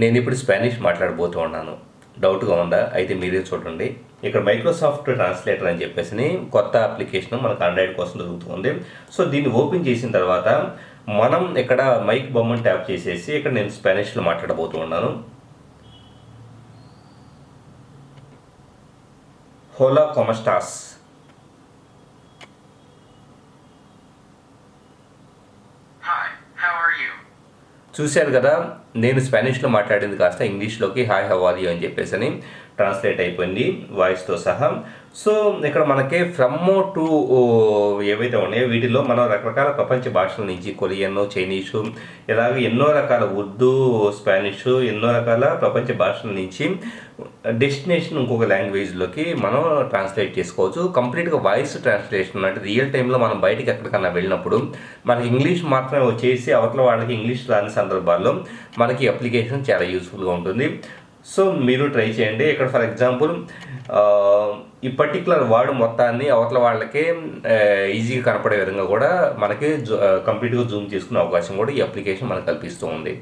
నేను ఇప్పుడు స్పానిష్ మాట్లాడబోతూ ఉన్నాను. డౌట్గా ఉందా? అయితే మీరే చూడండి. ఇక్కడ మైక్రోసాఫ్ట్ ట్రాన్స్లేటర్ అని చెప్పేసి కొత్త అప్లికేషన్ మనకు ఆండ్రాయిడ్ కోసం దొరుకుతుంది. సో దీన్ని ఓపెన్ చేసిన తర్వాత మనం ఇక్కడ మైక్ బొమ్మను ట్యాప్ చేసేసి ఇక్కడ నేను స్పానిష్లో మాట్లాడబోతూ ఉన్నాను. హోలా కొమస్టాస్ చూశారు కదా నేను స్పానిష్లో మాట్లాడింది కాస్త ఇంగ్లీష్లోకి హాయ్ హవారియో అని చెప్పేసి అని ట్రాన్స్లేట్ అయిపోయింది వాయిస్తో సహా. సో ఇక్కడ మనకి ఫ్రమ్ టు ఏవైతే ఉన్నాయో వీటిలో మనం రకరకాల ప్రపంచ భాషల నుంచి కొరియన్ చైనీషు ఇలాగ ఎన్నో రకాల ఉర్దూ స్పానిష్ ఎన్నో రకాల ప్రపంచ భాషల నుంచి డెస్టినేషన్ ఇంకొక లాంగ్వేజ్లోకి మనం ట్రాన్స్లేట్ చేసుకోవచ్చు. కంప్లీట్గా వాయిస్ ట్రాన్స్లేషన్ అంటే రియల్ టైంలో మనం బయటకి ఎక్కడికన్నా వెళ్ళినప్పుడు మనకి ఇంగ్లీష్ మాత్రమే వచ్చేసి అవతల వాళ్ళకి ఇంగ్లీష్ రాని సందర్భాల్లో మనకి అప్లికేషన్ చాలా యూస్ఫుల్గా ఉంటుంది. సో మీరు ట్రై చేయండి. ఇక్కడ ఫర్ ఎగ్జాంపుల్ ఈ పర్టికులర్ వర్డ్ మొత్తాన్ని అవతల వాళ్ళకి ఈజీగా కనపడే విధంగా కూడా మనకి కంప్లీట్గా జూమ్ చేసుకునే అవకాశం కూడా ఈ అప్లికేషన్ మనకు కల్పిస్తూ ఉంది.